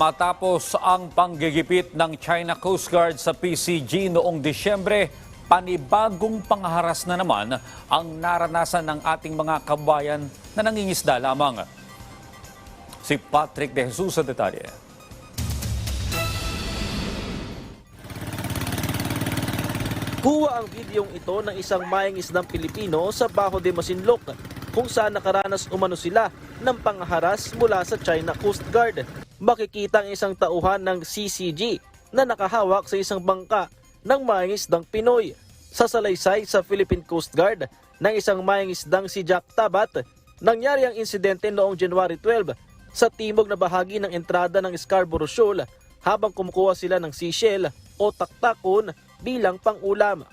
Matapos ang panggigipit ng China Coast Guard sa PCG noong Disyembre, panibagong pangharas na naman ang naranasan ng ating mga kabayan na nangingisda lamang. Si Patrick De Jesus sa detalye. Kuha ang videong ito ng isang mayang isdang Pilipino sa Baho de Masinloc kung saan nakaranas umano sila ng pangharas mula sa China Coast Guard. Makikita ang isang tauhan ng CCG na nakahawak sa isang bangka ng mayang isdang Pinoy. Sa salaysay sa Philippine Coast Guard ng isang mayang isdang si Jack Tabat, nangyari ang insidente noong January 12 sa timog na bahagi ng entrada ng Scarborough Shoal habang kumukuha sila ng seashell o taktakon bilang pangulam.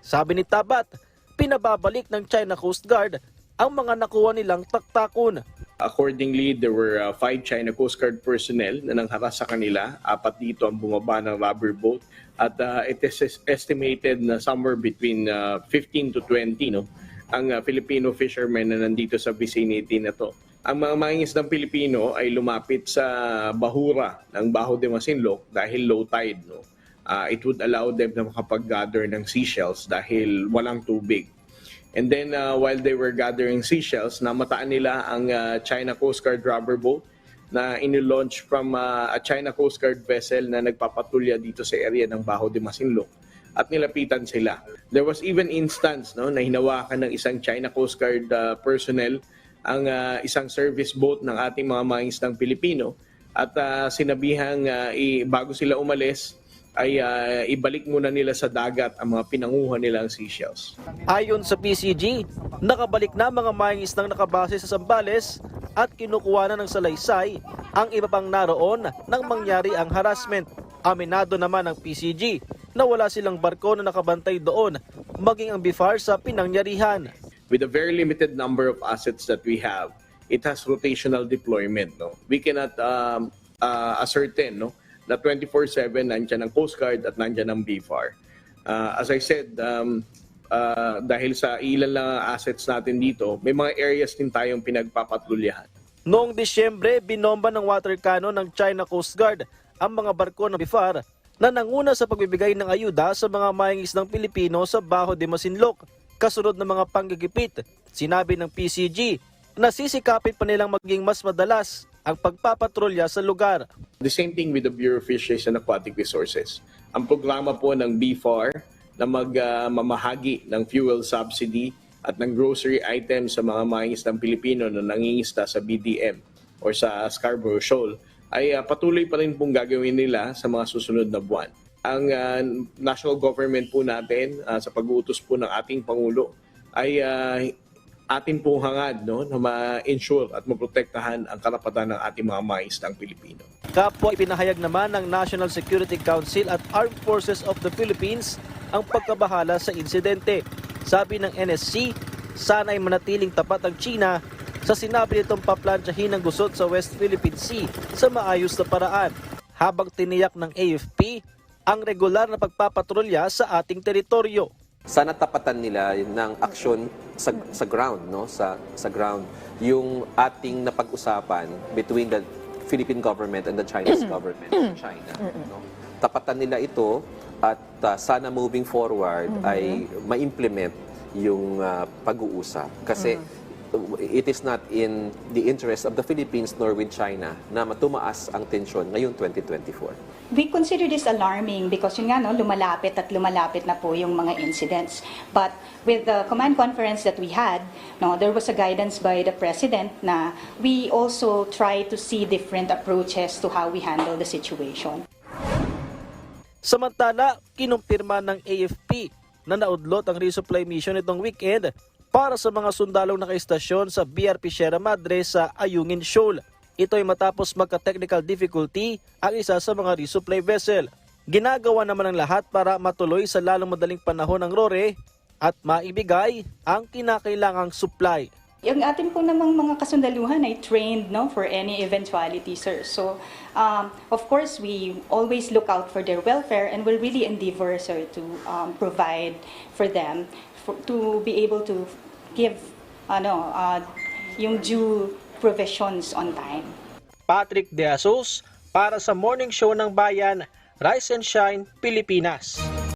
Sabi ni Tabat, pinababalik ng China Coast Guard ang mga nakuha nilang taktakon. Accordingly, there were uh, five China Coast Guard personnel na nangharas sa kanila. Apat dito ang bumaba ng rubber boat. At uh, it is es- estimated na somewhere between uh, 15 to 20 no, ang uh, Filipino fishermen na nandito sa vicinity na to. Ang mga mangingisdang Pilipino ay lumapit sa bahura ng Baho de Masinloc dahil low tide. No? Uh, it would allow them na makapag-gather ng seashells dahil walang tubig. And then uh, while they were gathering seashells, namataan nila ang uh, China Coast Guard rubber boat na inilaunch from uh, a China Coast Guard vessel na nagpapatulya dito sa area ng Baho de Masinloc at nilapitan sila. There was even instance no, na hinawakan ng isang China Coast Guard uh, personnel ang uh, isang service boat ng ating mga mangingisdang Pilipino at uh, sinabihang uh, i- bago sila umalis ay uh, ibalik muna nila sa dagat ang mga pinanguha nilang seashells. Ayon sa PCG, nakabalik na mga mayangis nang nakabase sa Sambales at kinukuha na ng salaysay ang iba pang naroon nang mangyari ang harassment. Aminado naman ng PCG na wala silang barko na nakabantay doon maging ang BIFAR sa pinangyarihan. with a very limited number of assets that we have, it has rotational deployment. No, we cannot um, uh, ascertain no na 24/7 nandiyan ang Coast Guard at nandiyan ang BFAR. Uh, as I said, um, uh, dahil sa ilan lang ang assets natin dito, may mga areas din tayong pinagpapatrolyahan. Noong Disyembre, binomba ng water cannon ng China Coast Guard ang mga barko ng BIFAR na nanguna sa pagbibigay ng ayuda sa mga mayangis ng Pilipino sa Baho de Masinloc. Kasunod ng mga panggigipit, sinabi ng PCG na sisikapin pa nilang maging mas madalas ang pagpapatrolya sa lugar. The same thing with the Bureau of Fisheries and Aquatic Resources. Ang programa po ng BFAR na magmamahagi ng fuel subsidy at ng grocery items sa mga mangingisdang Pilipino na nangingisda sa BDM or sa Scarborough Shoal ay ah, patuloy pa rin pong gagawin nila sa mga susunod na buwan. Ang ah, national government po natin ah, sa pag-uutos po ng ating Pangulo ay ah, atin pong hangad no, na ma-ensure at maprotektahan ang karapatan ng ating mga mangingisdang Pilipino. Kapwa ipinahayag naman ng National Security Council at Armed Forces of the Philippines ang pagkabahala sa insidente. Sabi ng NSC, sana ay manatiling tapat ang China sa sinabi nitong paplansyahin ang gusot sa West Philippine Sea sa maayos na paraan. Habang tiniyak ng AFP ang regular na pagpapatrolya sa ating teritoryo. Sana tapatan nila ng aksyon sa, sa ground, no? Sa, sa ground. Yung ating napag-usapan between the Philippine government and the Chinese government, China. No? Tapatan nila ito at uh, sana moving forward ay ma-implement yung uh, pag-uusap. Kasi it is not in the interest of the Philippines nor with China na matumaas ang tensyon ngayong 2024. We consider this alarming because yun nga, no, lumalapit at lumalapit na po yung mga incidents. But with the command conference that we had, no, there was a guidance by the President na we also try to see different approaches to how we handle the situation. Samantala, kinumpirma ng AFP na naudlot ang resupply mission itong weekend para sa mga sundalong nakaistasyon sa BRP Sierra Madre sa Ayungin Shoal. Ito ay matapos magka-technical difficulty ang isa sa mga resupply vessel. Ginagawa naman ang lahat para matuloy sa lalong madaling panahon ng RORE at maibigay ang kinakailangang supply. Yung atin po namang mga kasundaluhan ay trained no, for any eventuality, sir. So, um, of course, we always look out for their welfare and will really endeavor, sir, to um, provide for them for, to be able to give ano, uh, yung due provisions on time. Patrick De Asos Para sa Morning Show ng Bayan, Rise and Shine, Pilipinas.